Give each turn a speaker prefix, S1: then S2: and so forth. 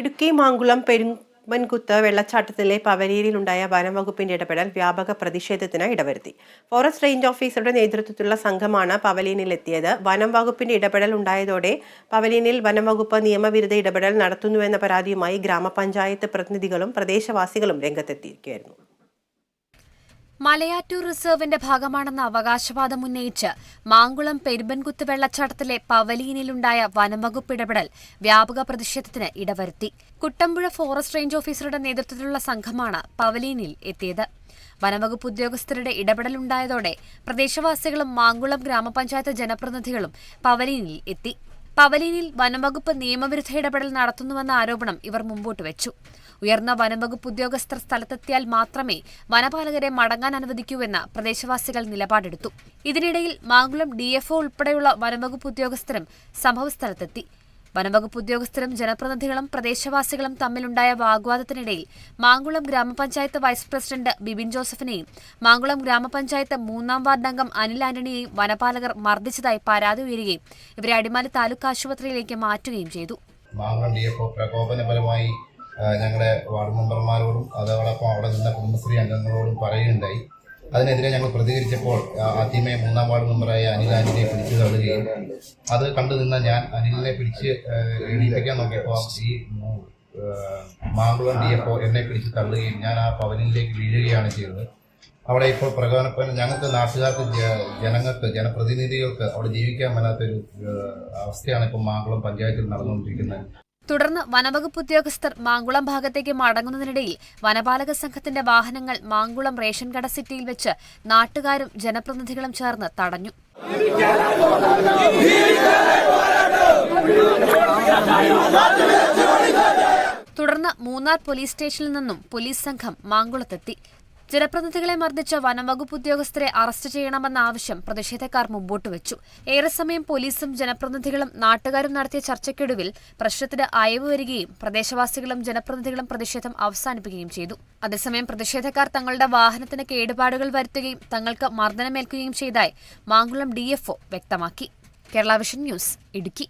S1: ഇടുക്കി മാങ്കുളം പെരുമൻകുത്ത് വെള്ളച്ചാട്ടത്തിലെ പവലിയനിലുണ്ടായ വനംവകുപ്പിന്റെ ഇടപെടൽ വ്യാപക പ്രതിഷേധത്തിന് ഇടവരുത്തി. ഫോറസ്റ്റ് റേഞ്ച് ഓഫീസറുടെ നേതൃത്വത്തിലുള്ള സംഘമാണ് പവലീനിൽ വനം വകുപ്പിന്റെ ഇടപെടൽ ഉണ്ടായതോടെ പവലീനിൽ വനംവകുപ്പ് നിയമവിരുദ്ധ ഇടപെടൽ നടത്തുന്നുവെന്ന പരാതിയുമായി ഗ്രാമപഞ്ചായത്ത് പ്രതിനിധികളും പ്രദേശവാസികളും രംഗത്തെത്തിയിരിക്കുകയായിരുന്നു.
S2: മലയാറ്റൂർ റിസർവിന്റെ ഭാഗമാണെന്ന അവകാശവാദം ഉന്നയിച്ച് മാങ്കുളം പെരുമ്പൻകുത്ത് വെള്ളച്ചാട്ടത്തിലെ പവലീനിലുണ്ടായ വനംവകുപ്പ് ഇടപെടൽ വ്യാപക പ്രതിഷേധത്തിന് ഇടവരുത്തി. കുട്ടമ്പുഴ ഫോറസ്റ്റ് റേഞ്ച് ഓഫീസറുടെ നേതൃത്വത്തിലുള്ള സംഘമാണ് പവലീനിൽ എത്തിയത്. വനംവകുപ്പ് ഉദ്യോഗസ്ഥരുടെ ഇടപെടലുണ്ടായതോടെ പ്രദേശവാസികളും മാങ്കുളം ഗ്രാമപഞ്ചായത്ത് ജനപ്രതിനിധികളും പവലീനിൽ എത്തി. പവലീനിൽ വനംവകുപ്പ് നിയമവിരുദ്ധ ഇടപെടൽ നടത്തുന്നുവെന്ന ആരോപണം ഇവർ മുമ്പോട്ട് വെച്ചു. ഉയർന്ന വനംവകുപ്പ് ഉദ്യോഗസ്ഥർ സ്ഥലത്തെത്തിയാൽ മാത്രമേ വനപാലകരെ മടങ്ങാൻ അനുവദിക്കൂവെന്ന് പ്രദേശവാസികൾ നിലപാടെടുത്തു. ഇതിനിടയിൽ മാങ്കുളം ഡിഎഫ്ഒ ഉൾപ്പെടെയുള്ള വനംവകുപ്പ് ഉദ്യോഗസ്ഥരും സംഭവസ്ഥലത്തെത്തി. വനംവകുപ്പ് ഉദ്യോഗസ്ഥരും ജനപ്രതിനിധികളും പ്രദേശവാസികളും തമ്മിലുണ്ടായ വാഗ്വാദത്തിനിടയിൽ മാങ്കുളം ഗ്രാമപഞ്ചായത്ത് വൈസ് പ്രസിഡന്റ് ബിബിൻ ജോസഫിനെയും മാങ്കുളം ഗ്രാമപഞ്ചായത്ത് മൂന്നാം വാർഡ് അംഗം അനിൽ ആന്റണിയെയും വനപാലകർ മർദ്ദിച്ചതായി പരാതി ഉയരുകയും ഇവരെ അടിമാലി താലൂക്ക് ആശുപത്രിയിലേക്ക് മാറ്റുകയും ചെയ്തു.
S3: പ്രകോപനപരമായി ഞങ്ങളുടെ വാർഡ് മെമ്പർമാരോടും അതോടൊപ്പം അവിടെ നിന്ന കുടുംബശ്രീ അംഗങ്ങളോടും പറയുകയുണ്ടായി. അതിനെതിരെ ഞങ്ങൾ പ്രതികരിച്ചപ്പോൾ ആദ്യമേ മൂന്നാം വാർഡ് മെമ്പറായ അനിൽ ആന്റിനെ പിടിച്ചു തള്ളുകയും അത് കണ്ടു നിന്ന ഞാൻ അനിലിനെ പിടിച്ച് എണീപ്പിക്കാൻ നോക്കിയപ്പോൾ ഈ മാങ്കുളം ഡി എഫ് എന്നെ പിടിച്ച് തള്ളുകയും ഞാൻ ആ പവനിലേക്ക് വീഴുകയാണ് ചെയ്തത്. അവിടെ ഇപ്പോൾ പ്രകോപനപ്പന ഞങ്ങൾക്ക് നാട്ടുകാർക്ക് ജനങ്ങൾക്ക് ജനപ്രതിനിധികൾക്ക് അവിടെ ജീവിക്കാൻ മേലാത്തൊരു അവസ്ഥയാണ് ഇപ്പോൾ മാങ്കുളം പഞ്ചായത്തിൽ നടന്നുകൊണ്ടിരിക്കുന്നത്.
S2: തുടർന്ന് വനവകുപ്പ് ഉദ്യോഗസ്ഥർ മാങ്കുളം ഭാഗത്തേക്ക് മടങ്ങുന്നതിനിടയിൽ വനപാലക സംഘത്തിന്റെ വാഹനങ്ങൾ മാങ്കുളം റേഷൻ കട സിറ്റിയിൽ വെച്ച് നാട്ടുകാരും ജനപ്രതിനിധികളും ചേർന്ന് തടഞ്ഞു. തുടർന്ന് മൂന്നാർ പോലീസ് സ്റ്റേഷനിൽ നിന്നും പോലീസ് സംഘം മാങ്കുളത്തെത്തി. ജനപ്രതിനിധികളെ മർദ്ദിച്ച വനംവകുപ്പ് ഉദ്യോഗസ്ഥരെ അറസ്റ്റ് ചെയ്യണമെന്ന ആവശ്യം പ്രതിഷേധക്കാർ മുമ്പോട്ട് വെച്ചു. ഏറെ സമയം പോലീസും ജനപ്രതിനിധികളും നാട്ടുകാരും നടത്തിയ ചർച്ചയ്ക്കൊടുവിൽ പ്രശ്നത്തിന് അയവ് വരികയും പ്രദേശവാസികളും ജനപ്രതിനിധികളും പ്രതിഷേധം അവസാനിപ്പിക്കുകയും ചെയ്തു. അതേസമയം പ്രതിഷേധക്കാർ തങ്ങളുടെ വാഹനത്തിന് കേടുപാടുകൾ വരുത്തുകയും തങ്ങൾക്ക് മർദ്ദനമേൽക്കുകയും ചെയ്തതായി മാങ്കുളം ഡിഎഫ്ഒ വ്യക്തമാക്കി. Kerala vision news Idukki.